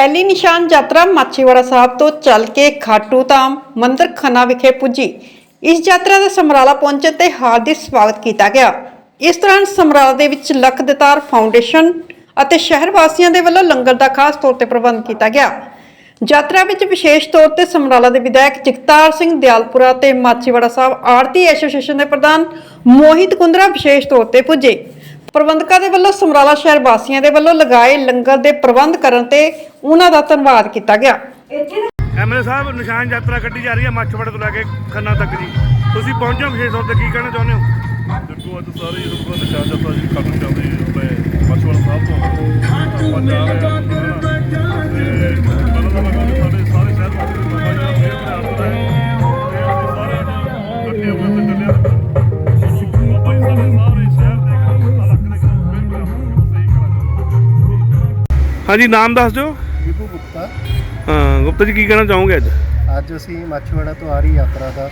ਪਹਿਲੀ ਨਿਸ਼ਾਨ ਯਾਤਰਾ ਮਾਛੀਵਾੜਾ ਸਾਹਿਬ ਤੋਂ ਚੱਲ ਕੇ ਖਾਟੂ ਧਾਮ ਮੰਦਰ ਖੰਨਾ ਵਿਖੇ ਪੁੱਜੀ। ਇਸ ਯਾਤਰਾ ਦੇ ਸਮਰਾਲਾ ਪਹੁੰਚਣ ਤੇ ਹਾਰਦਿਕ ਸਵਾਗਤ ਕੀਤਾ ਗਿਆ। ਇਸ ਦੌਰਾਨ ਸਮਰਾਲਾ ਦੇ ਵਿੱਚ ਲੱਖ ਦਤਾਰ ਫਾਊਂਡੇਸ਼ਨ ਅਤੇ ਸ਼ਹਿਰ ਵਾਸੀਆਂ ਦੇ ਵੱਲੋਂ ਲੰਗਰ ਦਾ ਖਾਸ ਤੌਰ ਤੇ ਪ੍ਰਬੰਧ ਕੀਤਾ ਗਿਆ। ਯਾਤਰਾ ਵਿੱਚ ਵਿਸ਼ੇਸ਼ ਤੌਰ ਤੇ ਸਮਰਾਲਾ ਦੇ ਵਿਧਾਇਕ ਜਗਤਾਰ ਸਿੰਘ ਦਿਆਲਪੁਰਾ ਤੇ ਮਾਛੀਵਾੜਾ ਸਾਹਿਬ ਆਰਤੀ ਐਸੋਸੀਏਸ਼ਨ ਦੇ ਪ੍ਰਧਾਨ ਮੋਹਿਤ ਕੁੰਦਰਾ ਵਿਸ਼ੇਸ਼ ਤੌਰ ਤੇ ਪੁੱਜੇ। ਪ੍ਰਬੰਧਕਾਂ ਦੇ ਵੱਲੋਂ ਸਮਰਾਲਾ ਸ਼ਹਿਰ ਵਾਸੀਆਂ ਦੇ ਵੱਲੋਂ ਲਗਾਏ ਲੰਗਰ ਦੇ ਪ੍ਰਬੰਧ ਕਰਨ ਤੇ ਉਹਨਾਂ ਦਾ ਧੰਨਵਾਦ ਕੀਤਾ ਗਿਆ। ਐਮਐਲਏ ਸਾਹਿਬ ਨਿਸ਼ਾਨ ਯਾਤਰਾ ਕੱਢੀ ਜਾ ਰਹੀ ਹੈ ਮੱਛਵੜੇ ਤੋਂ ਲੈ ਕੇ ਖੰਨਾ ਤੱਕ ਜੀ। ਤੁਸੀਂ ਪਹੁੰਚੇ ਹੋ ਵਿਸ਼ੇਸ਼ ਤੌਰ ਤੇ ਕੀ ਕਹਿਣਾ ਚਾਹੁੰਦੇ ਹੋ? ਦੇਖੋ ਅੱਜ ਸਾਰੇ ਕੋਲ ਨਿਸ਼ਾਨ ਜੱਤਾ ਜੀ ਕੱਟ ਚੱਲਦੇ ਆਪਣੇ ਮਛਵਾੜਾ ਸਾਹਿਬ ਤੋਂ ਆਪਾਂ ਹਾਂਜੀ ਨਾਮ ਦੱਸ ਦਿਓ। ਵਿਭੂ ਗੁਪਤਾ। ਹਾਂ ਗੁਪਤਾ ਜੀ ਕੀ ਕਹਿਣਾ ਚਾਹੋਗੇ ਅੱਜ? ਅੱਜ ਅਸੀਂ ਮਾਛੀਵਾੜਾ ਤੋਂ ਆ ਰਹੀ ਯਾਤਰਾ ਦਾ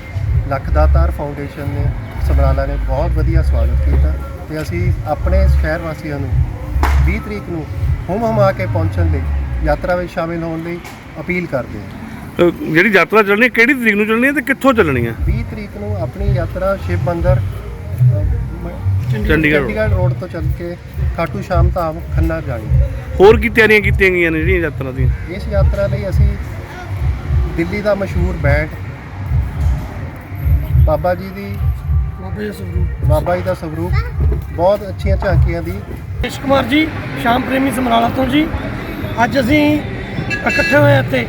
ਲੱਖ ਦਾਤਾਰ ਫਾਊਂਡੇਸ਼ਨ ਨੇ ਸਮਰਾਲਾ ਨੇ ਬਹੁਤ ਵਧੀਆ ਸਵਾਗਤ ਕੀਤਾ ਤੇ ਅਸੀਂ ਆਪਣੇ ਸ਼ਹਿਰ ਵਾਸੀਆਂ ਨੂੰ 20 ਤਰੀਕ ਨੂੰ ਹੁਮ ਹਮਾ ਕੇ ਪਹੁੰਚਣ ਲਈ ਯਾਤਰਾ ਵਿੱਚ ਸ਼ਾਮਿਲ ਹੋਣ ਲਈ ਅਪੀਲ ਕਰਦੇ ਹਾਂ। ਅਹ ਜਿਹੜੀ ਯਾਤਰਾ ਚੱਲਣੀ ਹੈ ਕਿਹੜੀ ਤਰੀਕ ਨੂੰ ਚੱਲਣੀ ਹੈ ਤੇ ਕਿੱਥੋਂ ਚੱਲਣੀ ਹੈ? 20 ਤਰੀਕ ਨੂੰ ਆਪਣੀ ਯਾਤਰਾ ਸ਼ਿਵ ਮੰਦਰ ਅ, ਮ- ਚੰਡੀਗੜ੍ਹ। ਚੰਡੀਗੜ੍ਹ ਰੋਡ ਤੋਂ ਚੱਲ ਕੇ ਖਾਟੂ ਸ਼ਾਮ ਧਾਮ ਖੰਨਾ ਜਾਣੀ। ਹੋਰ ਕੀ ਤਿਆਰੀਆਂ ਕੀਤੀਆਂ ਗਈਆਂ ਨੇ ਜਿਹੜੀਆਂ ਯਾਤਰਾ ਦੀਆਂ? ਇਸ ਯਾਤਰਾ ਲਈ ਅਸੀਂ ਦਿੱਲੀ ਦਾ ਮਸ਼ਹੂਰ ਬੈਂਡ ਬਾਬਾ ਜੀ ਦੀ ਬਾਬਾ ਜੀ ਦਾ ਸਵਰੂਪ। ਬਹੁਤ ਅੱਛੀਆਂ ਝਾਕੀਆਂ ਦੀ। ਰੇਸ਼ ਕੁਮਾਰ ਜੀ ਸ਼ਾਮ ਪ੍ਰੇਮੀ ਸਮਰਾਲਾ ਤੋਂ ਜੀ। ਅੱਜ ਅਸੀਂ ਇਕੱਠੇ ਹੋਏ ਇੱਥੇ।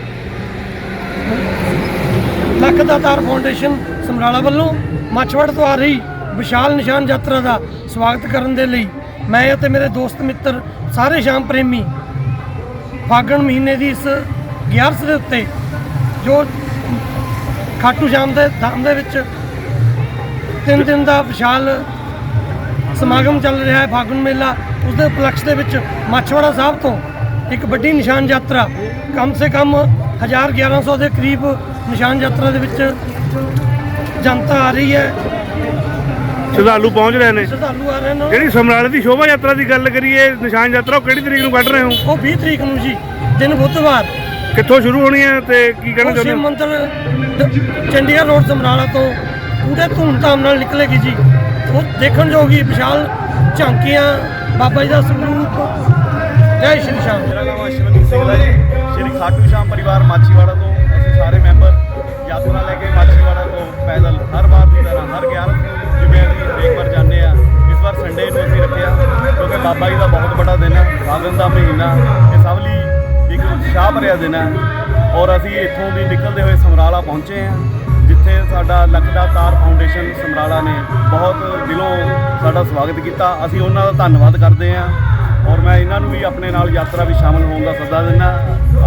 ਲੱਖ ਦਾਤਾਰ ਫਾਊਂਡੇਸ਼ਨ ਸਮਰਾਲਾ ਵੱਲੋਂ ਮੱਛਵੜ ਤੋਂ ਆ ਰਹੀ ਵਿਸ਼ਾਲ ਨਿਸ਼ਾਨ ਯਾਤਰਾ ਦਾ ਸਵਾਗਤ ਕਰਨ ਦੇ ਲਈ ਮੈਂ ਅਤੇ ਮੇਰੇ ਦੋਸਤ ਮਿੱਤਰ ਸਾਰੇ ਸ਼ਾਮ ਪ੍ਰੇਮੀ ਫਾਗਣ ਮਹੀਨੇ ਦੀ ਇਸ 11 ਦੇ ਉੱਤੇ ਜੋ ਖਾਟੂ ਸ਼ਾਮ ਦੇ ਧਾਮ ਦੇ ਵਿੱਚ ਤਿੰਨ ਦਿਨ ਦਾ ਵਿਸ਼ਾਲ ਸਮਾਗਮ ਚੱਲ ਰਿਹਾ ਹੈ ਫਾਗੁਨ ਮੇਲਾ, ਉਸ ਦੇ ਉਪਲਕਸ਼ ਦੇ ਵਿੱਚ ਮੱਛਵਾੜਾ ਸਾਹਿਬ ਤੋਂ ਇੱਕ ਵੱਡੀ ਨਿਸ਼ਾਨ ਯਾਤਰਾ, ਕਮ ਸੇ ਕਮ 1000 1100 ਦੇ ਕਰੀਬ ਨਿਸ਼ਾਨ ਯਾਤਰਾ ਦੇ ਵਿੱਚ ਜਨਤਾ ਆ ਰਹੀ ਹੈ। ਸ਼ਰਧਾਲੂ ਪਹੁੰਚ ਰਹੇ ਨੇ। ਸ਼ਰਧਾਲੂ ਆ ਰਹੇ ਨੇ। ਜਿਹੜੀ ਸਮਰਾਲੇ ਦੀ ਸ਼ੋਭਾ ਯਾਤਰਾ ਦੀ ਗੱਲ ਕਰੀਏ ਨਿਸ਼ਾਨ ਯਾਤਰਾ ਉਹ ਕਿਹੜੀ ਤਰੀਕ ਨੂੰ ਕੱਢ ਰਹੇ ਹੋ? ਉਹ 20 ਤਰੀਕ ਨੂੰ ਜੀ ਦਿਨ ਬੁੱਧਵਾਰ। ਕਿੱਥੋਂ ਸ਼ੁਰੂ ਹੋਣੀ ਹੈ ਤੇ ਕੀ ਕਹਿਣਾ ਚਾਹੁੰਦੇ ਸ਼ਿਵ ਹੋ? ਮੰਦਰ ਦ- ਚੰਡੀਗੜ੍ਹ ਰੋਡ ਸਮਰਾਲਾ ਤੋਂ ਪੂਰੇ ਧੂਮਧਾਮ ਨਾਲ ਨਿਕਲੇਗੀ ਜੀ। ਉਹ ਦੇਖਣ ਜੋਗੀ ਵਿਸ਼ਾਲ ਝਾਂਕੀਆਂ ਬਾਬਾ ਜੀ ਦਾ ਸਰੂਪ। ਜੈ ਸ਼੍ਰੀ ਸ਼ਾਮ ਮੇਰਾ ਨਾਮ ਅਸ਼ਵਨੀ ਸਿੰਘਲਾ ਜੀ। ਸ਼੍ਰੀ ਖਾਟੂ ਸ਼ਾਮ ਪਰਿਵਾਰ ਮਾਛੀਵਾੜਾ ਤੋਂ ਅਸੀਂ ਸਾਰੇ ਮੈਂਬਰ ਯਾਤਰਾ ਲੈ ਕੇ ਮਾਛੀਵਾੜਾ ਤੋਂ ਪੈਦਲ ਹਰ ਵਾਰ ਦੀ ਤਰ੍ਹਾਂ ਬਾਬਾ ਜੀ ਦਾ ਬਹੁਤ ਵੱਡਾ ਦਿਨ ਹੈ। ਫਾਗਣ ਦਾ ਮਹੀਨਾ ਇਹ ਸਭ ਲਈ ਇੱਕ ਉਤਸ਼ਾਹ ਭਰਿਆ ਦਿਨ ਹੈ। ਔਰ ਅਸੀਂ ਇੱਥੋਂ ਦੀ ਨਿਕਲਦੇ ਹੋਏ ਸਮਰਾਲਾ ਪਹੁੰਚੇ ਹਾਂ। ਜਿੱਥੇ ਸਾਡਾ ਲੱਖ ਦਾ ਤਾਰ ਫਾਊਂਡੇਸ਼ਨ ਸਮਰਾਲਾ ਨੇ ਬਹੁਤ ਦਿਲੋਂ ਸਾਡਾ ਸਵਾਗਤ ਕੀਤਾ। ਅਸੀਂ ਉਹਨਾਂ ਦਾ ਧੰਨਵਾਦ ਕਰਦੇ ਹਾਂ। ਔਰ ਮੈਂ ਇਹਨਾਂ ਨੂੰ ਵੀ ਆਪਣੇ ਨਾਲ ਯਾਤਰਾ ਵਿੱਚ ਸ਼ਾਮਲ ਹੋਣ ਦਾ ਸੱਦਾ ਦਿੰਦਾ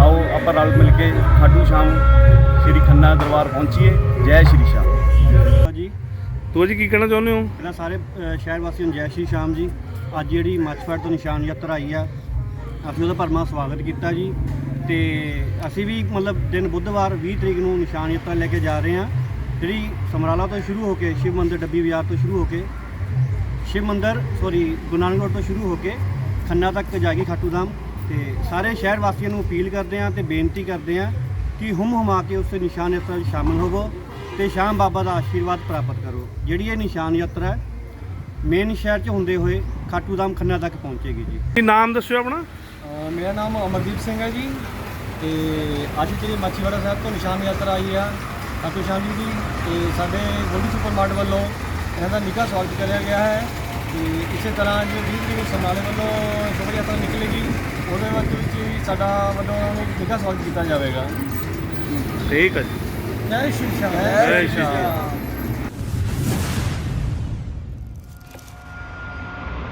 ਆਓ ਆਪਾਂ ਰਲ ਮਿਲ ਕੇ ਖਾਟੂ ਸ਼ਾਮ ਸ਼੍ਰੀ ਖੰਨਾ ਦਰਬਾਰ ਪਹੁੰਚੀਏ। ਜੈ ਸ਼੍ਰੀ ਸ਼ਾਮ। ਜੀ ਤੂੰ ਜੀ ਕੀ ਕਹਿਣਾ ਚਾਹੁੰਦੇ ਹੋ? ਪਹਿਲਾਂ ਸਾਰੇ ਸ਼ਹਿਰ ਵਾਸੀਆਂ ਨੂੰ ਜੈ ਸ਼੍ਰੀ ਸ਼ਾਮ ਜੀ। ਅੱਜ ਜਿਹੜੀ ਮੱਛਫੜ ਤੋਂ ਨਿਸ਼ਾਨ ਯਾਤਰਾ ਆਈ ਆ, ਅਸੀਂ ਉਹਦਾ ਭਰਮਾ ਸਵਾਗਤ ਕੀਤਾ ਜੀ। ਤੇ ਅਸੀਂ ਵੀ ਮਤਲਬ ਦਿਨ ਬੁੱਧਵਾਰ 20 ਤਰੀਕ ਨੂੰ ਨਿਸ਼ਾਨ ਯਾਤਰਾ ਲੈ ਕੇ ਜਾ ਰਹੇ ਹਾਂ। ਜਿਹੜੀ ਸਮਰਾਲਾ ਤੋਂ ਸ਼ੁਰੂ ਹੋ ਕੇ ਸ਼ਿਵ ਮੰਦਿਰ ਡੱਬੀ ਬਾਜ਼ਾਰ ਤੋਂ ਸ਼ੁਰੂ ਹੋ ਕੇ, ਸ਼ਿਵ ਮੰਦਿਰ ਸੋਰੀ ਗੁਰੂ ਨਾਨਕ ਤੋਂ ਸ਼ੁਰੂ ਹੋ ਕੇ ਖੰਨਾ ਤੱਕ ਜਾਏਗੀ ਖਾਟੂ ਧਾਮ। ਤੇ ਸਾਰੇ ਸ਼ਹਿਰ ਵਾਸੀਆਂ ਨੂੰ ਅਪੀਲ ਕਰਦੇ ਹਾਂ ਤੇ ਬੇਨਤੀ ਕਰਦੇ ਹਾਂ ਕਿ ਹੁਮ ਹੁਮਾ ਕੇ ਉਸ ਨਿਸ਼ਾਨ ਯਾਤਰਾ ਵਿੱਚ ਸ਼ਾਮਲ ਹੋਵੋ ਤੇ ਸ਼ਾਮ ਬਾਬਾ ਦਾ ਆਸ਼ੀਰਵਾਦ ਪ੍ਰਾਪਤ ਕਰੋ। ਜਿਹੜੀ ਇਹ ਨਿਸ਼ਾਨ ਯਾਤਰਾ ਹੈ ਮੇਨ ਸ਼ਹਿਰ 'ਚ ਹੁੰਦੇ ਹੋਏ ਖਾਟੂ ਧਾਮ ਖੰਨਾ ਤੱਕ ਪਹੁੰਚੇਗੀ ਜੀ। ਕੀ ਨਾਮ ਦੱਸਿਓ ਆਪਣਾ? ਅ, ਮੇਰਾ ਨਾਮ ਅਮਰਦੀਪ ਸਿੰਘ ਹੈ ਜੀ ਤੇ ਅੱਜ ਜਿਹੜੀ ਮਾਛੀਵਾੜਾ ਸਾਹਿਬ ਤੋਂ ਨਿਸ਼ਾਨ ਯਾਤਰਾ ਆਈ ਆ ਖਾਟੂ ਸ਼ਾਮ ਜੀ ਦੀ ਤੇ ਸਾਡੇ ਗੋਲਡੀ ਸੁਪਰ ਮਾਰਟ ਵੱਲੋਂ ਇਹਨਾਂ ਦਾ ਨਿੱਘਾ ਸਵਾਗਤ ਕਰਿਆ ਗਿਆ ਹੈ ਤੇ ਇਸੇ ਤਰ੍ਹਾਂ ਜੋ 20 ਤਰੀਕ ਨੂੰ ਸਮਰਾਲੇ ਵੱਲੋਂ ਸ਼ੋਭਾ ਯਾਤਰਾ ਨਿਕਲੇਗੀ ਉਹਦੇ ਵਿੱਚ ਵਿੱਚ ਵੀ ਸਾਡਾ ਵੱਲੋਂ ਉਹਨਾਂ ਨੂੰ ਨਿੱਘਾ ਸਵਾਗਤ ਕੀਤਾ ਜਾਵੇਗਾ। ਠੀਕ ਹੈ ਜੀ। ਜੈ ਸ਼੍ਰੀ ਸ਼ਾਮ। ਜੈ ਸ਼੍ਰੀ।